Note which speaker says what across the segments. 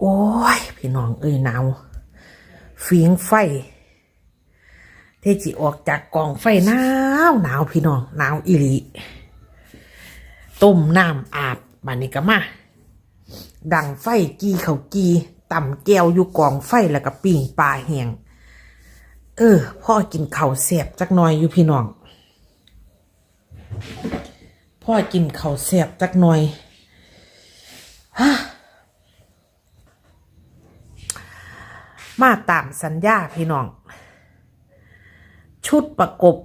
Speaker 1: โอ้ย พี่น้องเอ้ยหนาวฟิงไฟเทจิออกจากกองไฟหนาวหนาวพี่น้องหนาวอีหลีต้มน้ำอาบมานี่ก็มาดังไฟกีเขากีต่ำแก้วอยู่กองไฟแล้วก็ปิ่งปลาแหงเออพ่อกินข้าวแสบจักหน่อยอยู่พี่น้อง พ่อกินข้าวแสบจักหน่อยฮะ มาตามสัญญาพี่น้อง ชุดประกบ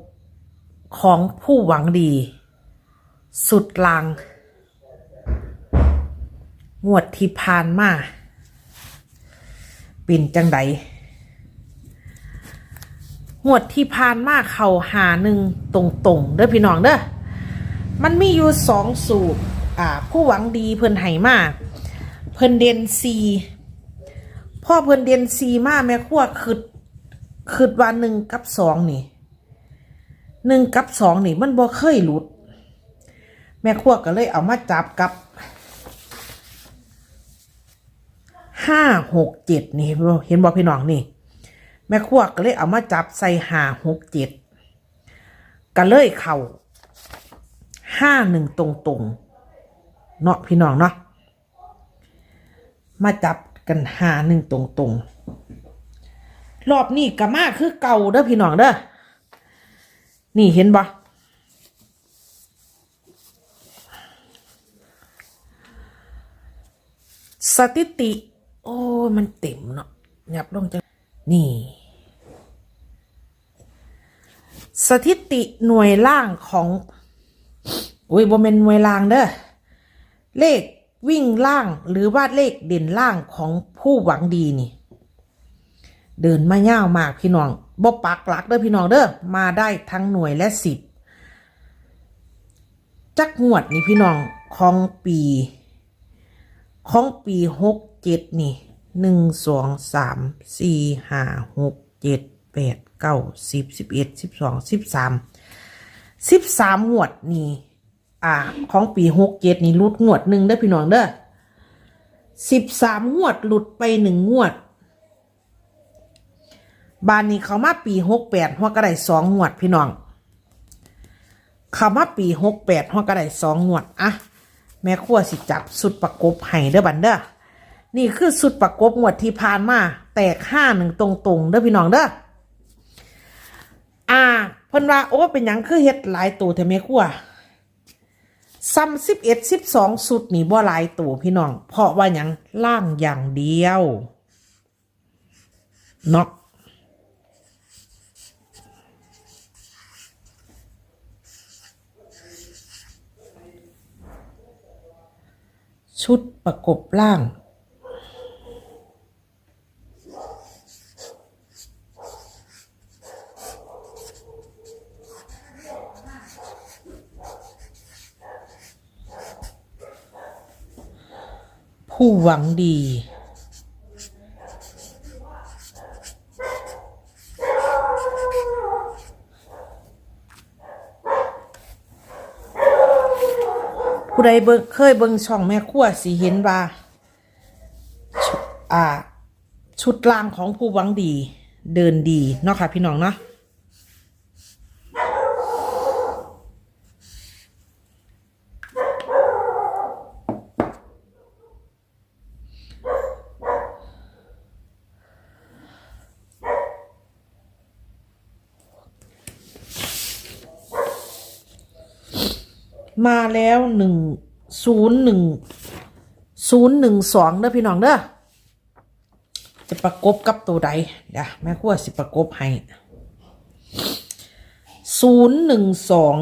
Speaker 1: ของผู้หวังดี สุดลางงวดที่ผ่านมาปิ่นจังไดงวดที่ผ่านมาเขาหาหนึ่งตรงๆเด้อพี่น้องเด้อมันมีอยู่สองสูตร อ่า ผู้หวังดีเพิ่นไห้มาก เพิ่นเดนซี พ่อเพิ่นเดนซีมาแม่ขั้วคืดคืดว่าหนึ่งกับสองนี่หนึ่งกับสองนี่ มันบ่เคยหลุด แม่ขั้วก็เลยเอามาจับกับห้าหกเจ็ดนี่ เห็นบ่เห็นบ่พี่น้องนี่ แม่ขั้วก็เลยเอามาจับใส่ห้าหกเจ็ดก็เลยเข่าห้าหนึ่งตรงตรงๆเนาะพี่น้องเนาะมาจับ กันหาหนึ่งตรงตรงๆรอบนี้ก็มาคือเก่าเด้อพี่น้องเด้อ นี่เห็นบ่สถิติ โอ้มันเต็มเนาะหยับลงจะนี่ สถิติหน่วยล่างของ อุ้ยบ่เป็นหน่วยล่างเด้อ เลข วิ่งล่างหรือว่าเลขเด่นล่างของผู้หวังดีนี่ เดินมาย่าวมากพี่น้องบ่ปักหลักเด้อพี่น้องเด้อมาได้ทั้งหน่วยและสิบจักงวดนี่พี่น้องของปีของปีหกเจ็ดนี่หนึ่งสองสามสี่ห้าหกเจ็ดแปดเก้าสิบสิบเอ็ดสิบสองสิบสามสิบสามงวดนี่ อ่า ของปีหกเจ็ดนี่หลุดงวดหนึ่งเด้อพี่น้องเด้อสิบสามงวดหลุดไปหนึ่งงวด บานนี้เขามาปีหกแปดหัวกระไดสองงวดพี่น้อง เขามาปีหกแปดหัวกระไดสองงวดอะแม่ขั้วสิจับสุดประกบให้เด้อบันเด้อนี่คือสุดประกบงวดที่ผ่านมา แตกห้าหนึ่งตรงๆเด้อพี่น้องเด้ออ่าเพิ่นว่าโอ้เป็นหยังคือเฮ็ดหลายตัวแต่แม่ขั้ว ซ้ำสิบเอ็ดสิบสองสุดนี่บ่หลายตัวพี่น้อง เพราะว่ายังล่างอย่างเดียวเนาะชุดประกบล่าง ผู้หวังดี ผู้ใดเบิ่งเคยเบิ่งช่องแม่ครัวสิเห็นว่าชุอ่า ชุดล่างของผู้หวังดี เดินดี เนาะค่ะพี่น้องเนาะ มาแล้วหนึ่งศูนย์หนึ่งศูนย์หนึ่งสองเด้อพี่น้องเด้อจะประกบกับตัวใดเดี๋ยวแม่ขั้วสิประกบให้ศูนย์หนึ่งสอง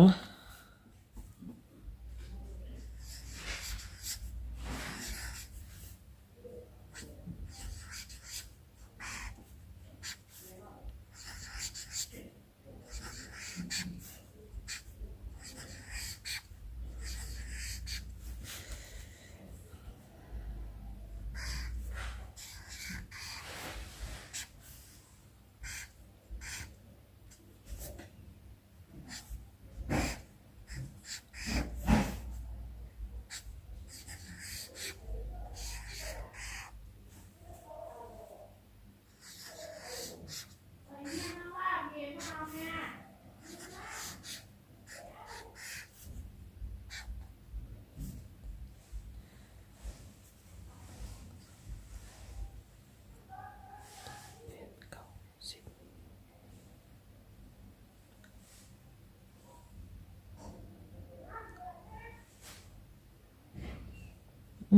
Speaker 1: พี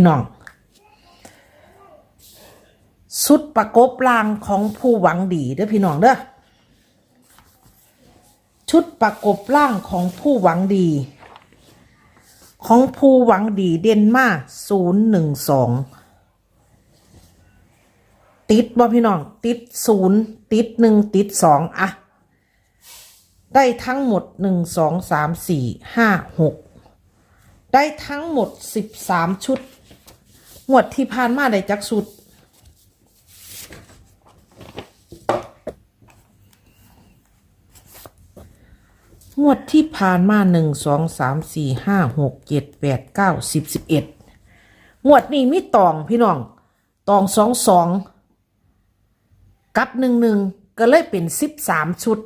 Speaker 1: ่น้อง สุดประกบลางของผู้หวังดีเด้อพี่น้องเด้อชุดประกบล่างของผู้หวังดี ของผู้หวังดีเดนมากศูนย์หนึ่งสองติดบ่พี่น้อง ติดศูนย์ติดหนึ่งติดสองอะได้ทั้งหมดหนึ่งสองสามสี่ห้าหกได้ทั้งหมดสิบสามชุดงวดที่ผ่านมาได้จักชุด งวดที่ผ่านมาหนึ่งสองสามสี่ห้าหกเจ็ดแปดเก้าสิบสิบเอ็ดงวดนี้มีตองพี่น้องตองสองสองกับหนึ่งหนึ่งก็เลยเป็นสิบสามชุด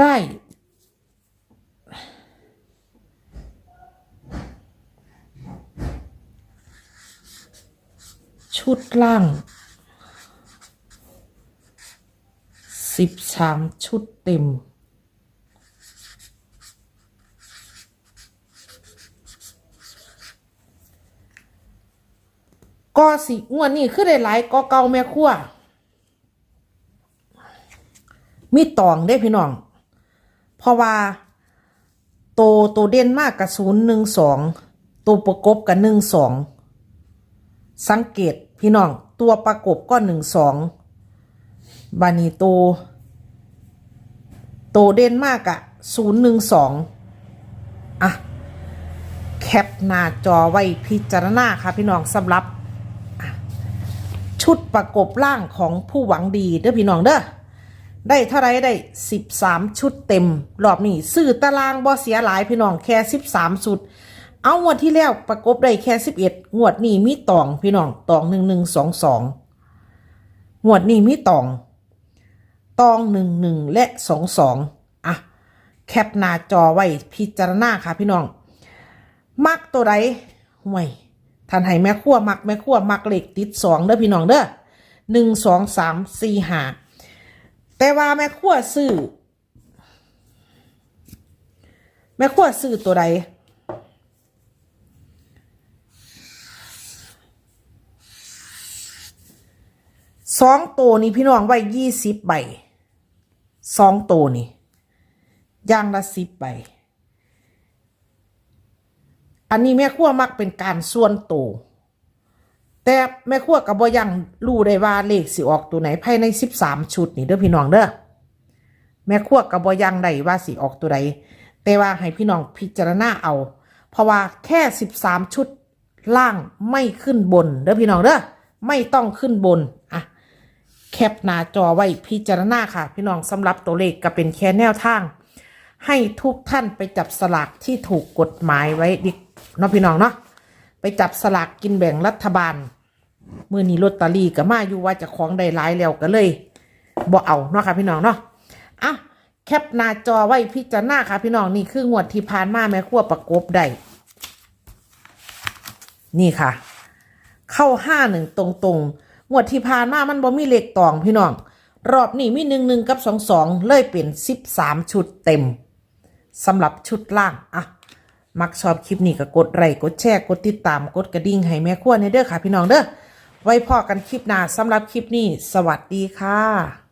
Speaker 1: ได้ชุดล่างสิบสามชุดเต็ม ก็สิงวดนี้คือได้หลายก็เก่าแม่ครัวมีตองได้พี่น้อง เพราะว่าโตโตเด่นมากกับศูนย์หนึ่งสองตัวประกบกับหนึ่งสองสังเกตพี่น้อง ตัวประกบก็หนึ่งสองบานีโตโตเด่นมากอะศูนย์หนึ่งสองอะ แคปหน้าจอไว้พิจารณาค่ะพี่น้องสำหรับ ชุดประกบร่างของผู้หวังดีเด้อพี่น้องเด้อได้เท่าไรได้สิบสามชุดเต็ม รอบนี้ซื้อตารางบ่เสียหลายพี่น้องแค่สิบสามชุด เอางวดที่แล้วประกบได้แค่สิบเอ็ดงวดนี้มีตองพี่น้องตองหนึ่งหนึ่งสองสองงวดนี้มีตอง ตองหนึ่งหนึ่งและสองสองอะ แคปหน้าจอไว้พิจารณาค่ะพี่น้อง มักตัวใดห่วย ท่านให้แม่ขั้วมักแม่ขั้วมักเหล็กติดสองเด้อพี่น้องเด้อหนึ่งสองสามสี่ห้าแต่ว่าแม่ขั้วซื้อแม่ขั้วซื้อตัวใดสองตัวนี้พี่น้องไว้ยี่สิบใบสองตัวนี้ย่างละสิบใบ อันนี้แม่ครัวมักเป็นการส่วนโตวแต่แม่ครัวกับบ่ยังรู้ได้ว่าเลขสิออกตัวไหนภายในสิบสามชุดนี่เด้อพี่น้องเด้อแม่ครัวกับบ่ยังได้ว่าสิออกตัวใดแต่ว่าให้พี่น้องพิจารณาเอา เพราะว่าแค่สิบสามชุดล่างไม่ขึ้นบนเด้อพี่น้องเด้อไม่ต้องขึ้นบนอะแคปหน้าจอไว้พิจารณาค่ะ พี่น้องสำหรับตัวเลขก็เป็นแค่แนวทาง ให้ทุกท่านไปจับสลากที่ถูกกฎหมายไว้ดิ เนาะพี่น้องเนาะไปจับสลากกินแบ่งรัฐบาลมือนี้ลอตเตอรี่ก็มาอยู่ว่าจะของได้หลายแล้วก็เลยบ่เอาเนาะค่ะพี่น้องเนาะอะแคปหน้าจอไว้พิจารณาค่ะพี่น้องนี่คืองวดที่ผ่านมาแม่ครัวประกบได้นี่ค่ะ เข้าห้าหนึ่งตรงๆงงวดที่ผ่านมามันบ่มีเลขตองพี่น้อง รอบนี้มีหนึ่งหนึ่งกับสองสองเลยเป็นสิบสามชุดเต็มสำหรับชุดล่างอะ มักชอบคลิปนี้ก็กดไลค์กดแชร์กดติดตามกดกระดิ่งให้แม่ขั้วในเด้อค่ะ พี่น้องเด้อไว้พอกันคลิปหน้าสำหรับคลิปนี้ สวัสดีค่ะ